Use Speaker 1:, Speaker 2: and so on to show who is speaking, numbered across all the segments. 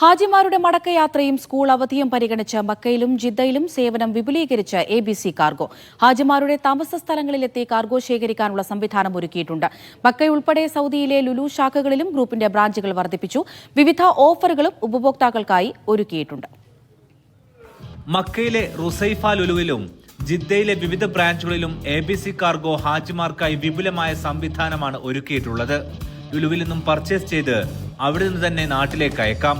Speaker 1: ഹാജിമാരുടെ മടക്കയാത്രയും school അവധിയും പരിഗണിച്ച് മക്കയിലും ജിദ്ദയിലും സേവനം വിപുലീകരിച്ച് എ ബി സി കാർഗോ. ഹാജിമാരുടെ താമസ സ്ഥലങ്ങളിലെത്തി കാർഗോ ശേഖരിക്കാനുള്ള സംവിധാനം ഒരുക്കിയിട്ടുണ്ട്. മക്കയുൾപ്പെടെ സൗദിയിലെ ലുലു ശാഖകളിലും ഗ്രൂപ്പിന്റെ ബ്രാഞ്ചുകൾ വർദ്ധിപ്പിച്ചു. വിവിധ ഓഫറുകളും ഉപഭോക്താക്കൾക്കായി ഒരുക്കിയിട്ടുണ്ട്.
Speaker 2: മക്കയിലെ റുസൈഫ ലുലുവിലും ജിദ്ദയിലെ വിവിധ ബ്രാഞ്ചുകളിലും എ ബി സി കാർഗോ ഹാജിമാർക്കായി വിപുലമായ സംവിധാനമാണ് ഒരുക്കിയിട്ടുള്ളത്. ലുലുവിൽ നിന്നും പർച്ചേസ് ചെയ്ത് അവിടെ നിന്ന് തന്നെ നാട്ടിലേക്ക് അയക്കാം.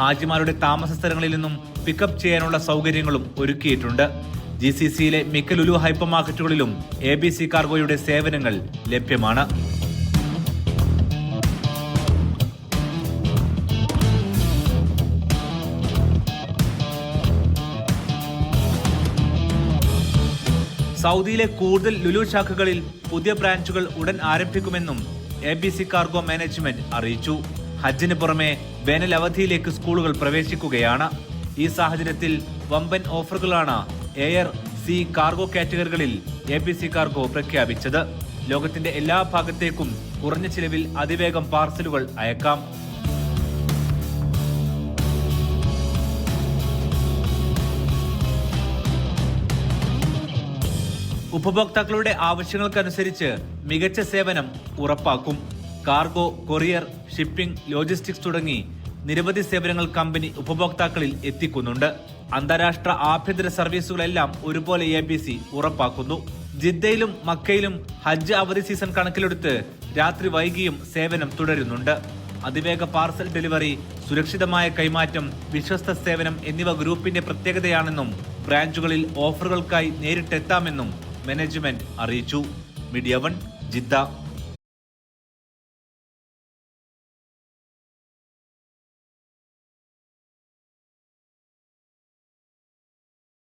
Speaker 2: ഹാജിമാരുടെ താമസ സ്ഥലങ്ങളിൽ നിന്നും പിക്കപ്പ് ചെയ്യാനുള്ള സൗകര്യങ്ങളും ഒരുക്കിയിട്ടുണ്ട്. ജി സി സിയിലെ മിക്ക ലുലു ഹൈപ്പർ മാർക്കറ്റുകളിലും എ ബി സി കാർഗോയുടെ സേവനങ്ങൾ ലഭ്യമാണ്. സൗദിയിലെ കൂടുതൽ ലുലു ശാഖകളിൽ പുതിയ ബ്രാഞ്ചുകൾ ഉടൻ ആരംഭിക്കുമെന്നും A B C cargo management അറിയിച്ചു. ഹജ്ജിന് പുറമെ വേനൽ അവധിയിലേക്ക് സ്കൂളുകൾ പ്രവേശിക്കുകയാണ്. ഈ സാഹചര്യത്തിൽ വമ്പൻ ഓഫറുകളാണ് എയർ സി കാർഗോ കാറ്റഗറികളിൽ എ ബി സി കാർഗോ പ്രഖ്യാപിച്ചത്. ലോകത്തിന്റെ എല്ലാ ഭാഗത്തേക്കും കുറഞ്ഞ ചിലവിൽ അതിവേഗം പാർസലുകൾ അയക്കാം. ഉപഭോക്താക്കളുടെ ആവശ്യങ്ങൾക്കനുസരിച്ച് മികച്ച സേവനം ഉറപ്പാക്കും. കാർഗോ കൊറിയർ ഷിപ്പിംഗ് ലോജിസ്റ്റിക്സ് തുടങ്ങി നിരവധി സേവനങ്ങൾ കമ്പനി ഉപഭോക്താക്കളിൽ എത്തിക്കുന്നുണ്ട്. അന്താരാഷ്ട്ര ആഭ്യന്തര സർവീസുകളെല്ലാം ഒരുപോലെ എ ബി സി ഉറപ്പാക്കുന്നു. ജിദ്ദയിലും മക്കയിലും ഹജ്ജ് അവധി സീസൺ കണക്കിലെടുത്ത് രാത്രി വൈകിയും സേവനം തുടരുന്നുണ്ട്. അതിവേഗ പാർസൽ ഡെലിവറി സുരക്ഷിതമായ കൈമാറ്റം വിശ്വസ്ത സേവനം എന്നിവ ഗ്രൂപ്പിന്റെ പ്രത്യേകതയാണെന്നും ബ്രാഞ്ചുകളിൽ ഓഫറുകൾക്കായി നേരിട്ടെത്താമെന്നും മാനേജ്മെന്റ് അറിയിച്ചു. Media one Jeddah.